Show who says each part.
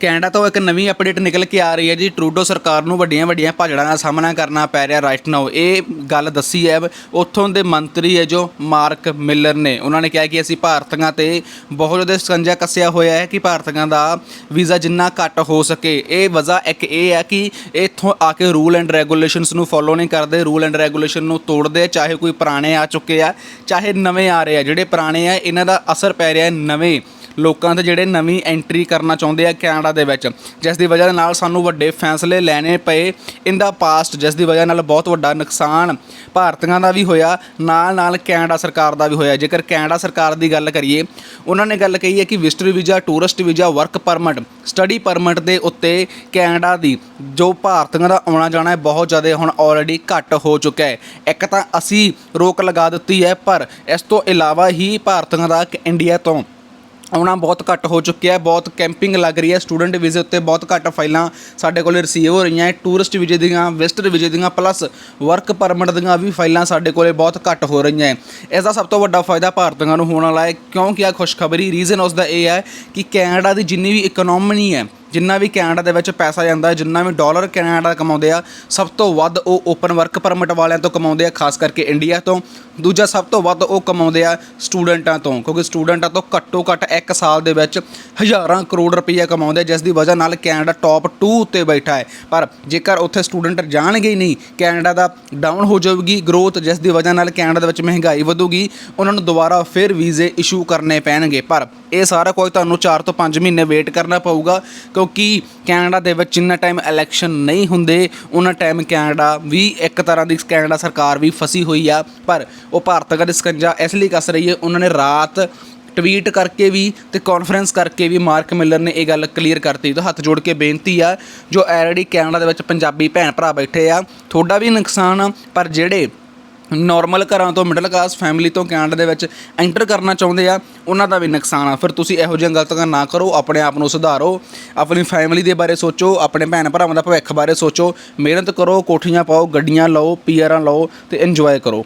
Speaker 1: Canada ਤੋਂ ਇੱਕ ਨਵੀਂ ਅਪਡੇਟ ਨਿਕਲ ਕੇ ਆ ਰਹੀ ਹੈ ਜੀ। ਟਰੂਡੋ ਸਰਕਾਰ ਨੂੰ ਵੱਡੀਆਂ ਵੱਡੀਆਂ ਭਾਜੜਾਂ ਦਾ ਸਾਹਮਣਾ ਕਰਨਾ ਪੈ ਰਿਹਾ ਰਾਈਟ ਨਾਓ ਇਹ ਗੱਲ ਦੱਸੀ ਹੈ, ਉੱਥੋਂ ਦੇ ਮੰਤਰੀ ਹੈ ਜੋ ਮਾਰਕ ਮਿਲਰ ਨੇ। ਉਹਨਾਂ ਨੇ ਕਿਹਾ ਕਿ ਅਸੀਂ ਭਾਰਤੀਆਂ ਤੇ ਬਹੁਤ ਜ਼ਿਆਦਾ ਸਕੰਜਾ ਕੱਸਿਆ ਹੋਇਆ ਹੈ ਕਿ ਭਾਰਤੀਆਂ ਦਾ ਵੀਜ਼ਾ ਜਿੰਨਾ ਘੱਟ ਹੋ ਸਕੇ। ਇਹ ਵਜ੍ਹਾ ਇੱਕ ਇਹ ਹੈ ਕਿ ਇੱਥੋਂ ਆ ਕੇ ਰੂਲ ਐਂਡ ਰੈਗੂਲੇਸ਼ਨਸ ਨੂੰ ਫੋਲੋ ਨਹੀਂ ਕਰਦੇ ਰੂਲ ਐਂਡ ਰੈਗੂਲੇਸ਼ਨ ਨੂੰ ਤੋੜਦੇ ਚਾਹੇ ਕੋਈ ਪੁਰਾਣੇ ਆ ਚੁੱਕੇ ਆ, ਚਾਹੇ ਨਵੇਂ ਆ ਰਹੇ ਆ। ਜਿਹੜੇ ਪੁਰਾਣੇ ਆ, ਇਹਨਾਂ ਦਾ ਅਸਰ ਪੈ ਰਿਹਾ ਨਵੇਂ। ਲੋਕਾਂ ਤੇ ਜਿਹੜੇ ਨਵੀਂ ਐਂਟਰੀ ਕਰਨਾ ਚਾਹੁੰਦੇ ਆ ਕੈਨੇਡਾ ਦੇ ਵਿੱਚ, ਜਿਸ ਦੀ ਵਜ੍ਹਾ ਦੇ ਨਾਲ ਸਾਨੂੰ ਵੱਡੇ ਫੈਸਲੇ ਲੈਣੇ ਪਏ ਇਨ ਦਾ ਪਾਸਟ ਜਿਸ ਦੀ ਵਜ੍ਹਾ ਨਾਲ ਬਹੁਤ ਵੱਡਾ ਨੁਕਸਾਨ ਭਾਰਤੀਆਂ ਦਾ ਵੀ ਹੋਇਆ, ਨਾਲ ਨਾਲ ਕੈਨੇਡਾ ਸਰਕਾਰ ਦਾ ਵੀ ਹੋਇਆ। ਜੇਕਰ ਕੈਨੇਡਾ ਸਰਕਾਰ ਦੀ ਗੱਲ ਕਰੀਏ, ਉਹਨਾਂ ਨੇ ਗੱਲ ਕਹੀ ਹੈ ਕਿ visitor visa tourist visa work permit study permit ਦੇ ਉੱਤੇ ਕੈਨੇਡਾ ਦੀ, ਜੋ ਭਾਰਤੀਆਂ ਦਾ ਆਉਣਾ ਜਾਣਾ ਹੈ, ਬਹੁਤ ਜ਼ਿਆਦਾ ਹੁਣ ਆਲਰੇਡੀ ਘੱਟ ਹੋ ਚੁੱਕਾ ਹੈ। ਇੱਕ ਤਾਂ ਅਸੀਂ ਰੋਕ ਲਗਾ ਦਿੱਤੀ ਹੈ, ਪਰ ਇਸ ਤੋਂ ਇਲਾਵਾ ਹੀ ਭਾਰਤੀਆਂ ਦਾ ਇੰਡੀਆ ਤੋਂ ਆਉਣਾ ਬਹੁਤ ਘੱਟ ਹੋ ਚੁੱਕਿਆ ਹੈ, ਬਹੁਤ ਕੈਂਪਿੰਗ ਲੱਗ ਰਹੀ ਹੈ। ਸਟੂਡੈਂਟ ਵੀਜ਼ੇ ਉੱਤੇ ਬਹੁਤ ਘੱਟ ਫਾਈਲਾਂ ਸਾਡੇ ਕੋਲ ਰਿਸੀਵ ਹੋ ਰਹੀਆਂ ਹੈ। ਟੂਰਿਸਟ ਵੀਜ਼ੇ ਦੀਆਂ ਵਿਜ਼ਟਰ ਵੀਜ਼ੇ ਦੀਆਂ ਪਲੱਸ ਵਰਕ ਪਰਮਿਟ ਦੀਆਂ ਵੀ ਫਾਈਲਾਂ ਸਾਡੇ ਕੋਲੇ ਬਹੁਤ ਘੱਟ ਹੋ ਰਹੀਆਂ ਹੈ। ਇਸ ਦਾ ਸਭ ਤੋਂ ਵੱਡਾ ਫਾਇਦਾ ਭਾਰਤੀਆਂ ਨੂੰ ਹੋਣ ਵਾਲਾ ਹੈ, ਕਿਉਂਕਿ ਆ ਖੁਸ਼ਖਬਰੀ ਰੀਜ਼ਨ ਉਸ ਦਾ ਇਹ ਹੈ ਕਿ ਕੈਨੇਡਾ ਦੀ ਜਿੰਨੀ ਵੀ ਇਕਨੋਮੀ ਹੈ ਜਿੰਨਾ ਵੀ ਕੈਨੇਡਾ ਦੇ ਵਿੱਚ ਪੈਸਾ ਜਾਂਦਾ ਹੈ ਜਿੰਨਾ ਵੀ ਡਾਲਰ ਕੈਨੇਡਾ ਕਮਾਉਂਦੇ ਆ ਸਭ ਤੋਂ ਵੱਧ ਉਹ ਓਪਨ ਵਰਕ ਪਰਮਿਟ ਵਾਲਿਆਂ ਤੋਂ ਕਮਾਉਂਦੇ ਆ ਖਾਸ ਕਰਕੇ ਇੰਡੀਆ ਤੋਂ। ਦੂਜਾ ਸਭ ਤੋਂ ਵੱਧ ਉਹ ਕਮਾਉਂਦੇ ਆ ਸਟੂਡੈਂਟਾਂ ਤੋਂ ਕਿਉਂਕਿ ਸਟੂਡੈਂਟਾਂ ਤੋਂ ਘੱਟੋ ਘੱਟ ਇੱਕ ਸਾਲ ਦੇ ਵਿੱਚ ਹਜ਼ਾਰਾਂ ਕਰੋੜ ਰੁਪਈਆ ਕਮਾਉਂਦੇ ਆ, ਜਿਸ ਦੀ ਵਜ੍ਹਾ ਨਾਲ ਕੈਨੇਡਾ ਟੌਪ 2 ਉੱਤੇ ਬੈਠਾ ਹੈ। ਪਰ ਜੇਕਰ ਉੱਥੇ ਸਟੂਡੈਂਟ ਜਾਣਗੇ ਹੀ ਨਹੀਂ ਕੈਨੇਡਾ ਦਾ ਡਾਊਨ ਹੋ ਜਾਊਗੀ ਗਰੋਥ ਜਿਸ ਦੀ ਵਜ੍ਹਾ ਨਾਲ ਕੈਨੇਡਾ ਦੇ ਵਿੱਚ ਮਹਿੰਗਾਈ ਵਧੂਗੀ ਉਹਨਾਂ ਨੂੰ ਦੁਬਾਰਾ ਫਿਰ ਵੀਜ਼ੇ ਇਸ਼ੂ ਕਰਨੇ ਪੈਣਗੇ। ਪਰ ਇਹ ਸਾਰਾ ਕੁਝ ਤੁਹਾਨੂੰ 4 ਤੋਂ 5 ਮਹੀਨੇ ਵੇਟ ਕਰਨਾ ਪਊਗਾ ਕਿਉਂਕਿ ਕੈਨੇਡਾ ਦੇ ਵਿੱਚ ਜਿੰਨਾ ਟਾਈਮ ਇਲੈਕਸ਼ਨ ਨਹੀਂ ਹੁੰਦੇ, ਉਹਨਾਂ ਟਾਈਮ ਕੈਨੇਡਾ ਵੀ ਇੱਕ ਤਰ੍ਹਾਂ ਦੀ ਕੈਨੇਡਾ ਸਰਕਾਰ ਵੀ ਫਸੀ ਹੋਈ ਆ। ਪਰ ਉਹ ਭਾਰਤ ਦਾ ਸਕੰਜਾ ਇਸ ਲਈ ਕੱਸ ਰਹੀ ਹੈ, ਉਹਨਾਂ ਨੇ ਰਾਤ ਟਵੀਟ ਕਰਕੇ ਵੀ ਤੇ ਕਾਨਫਰੰਸ ਕਰਕੇ ਵੀ ਮਾਰਕ ਮਿਲਰ ਨੇ ਇਹ ਗੱਲ ਕਲੀਅਰ ਕਰਤੀ। ਤਾਂ ਹੱਥ ਜੋੜ ਕੇ ਬੇਨਤੀ ਆ, ਜੋ ਆਲਰੇਡੀ ਕੈਨੇਡਾ ਦੇ ਵਿੱਚ ਪੰਜਾਬੀ ਭੈਣ ਭਰਾ ਬੈਠੇ ਆ, ਤੁਹਾਡਾ ਵੀ ਨੁਕਸਾਨ ਆ, ਪਰ ਜਿਹੜੇ ਨਾਰਮਲ ਘਰਾਂ ਤੋਂ ਮਿਡਲ ਕਲਾਸ ਫੈਮਿਲੀ ਤੋਂ ਕੈਨੇਡਾ ਦੇ ਵਿੱਚ ਐਂਟਰ ਕਰਨਾ ਚਾਹੁੰਦੇ ਆ, ਉਹਨਾਂ ਦਾ ਵੀ ਨੁਕਸਾਨ ਆ। ਫਿਰ ਤੁਸੀਂ ਇਹੋ ਜਿਹੀਆਂ ਗਲਤੀਆਂ ਨਾ ਕਰੋ, ਆਪਣੇ ਆਪ ਨੂੰ ਸੁਧਾਰੋ, ਆਪਣੀ ਫੈਮਿਲੀ ਦੇ ਬਾਰੇ ਸੋਚੋ, ਆਪਣੇ ਭੈਣ ਭਰਾਵਾਂ ਦਾ ਭਵਿੱਖ ਬਾਰੇ ਸੋਚੋ, ਮਿਹਨਤ ਕਰੋ, ਕੋਠੀਆਂ ਪਾਓ, ਗੱਡੀਆਂ ਲਓ ਪੀਆਰਾਂ ਲਓ ਤੇ ਇੰਜੋਏ ਕਰੋ।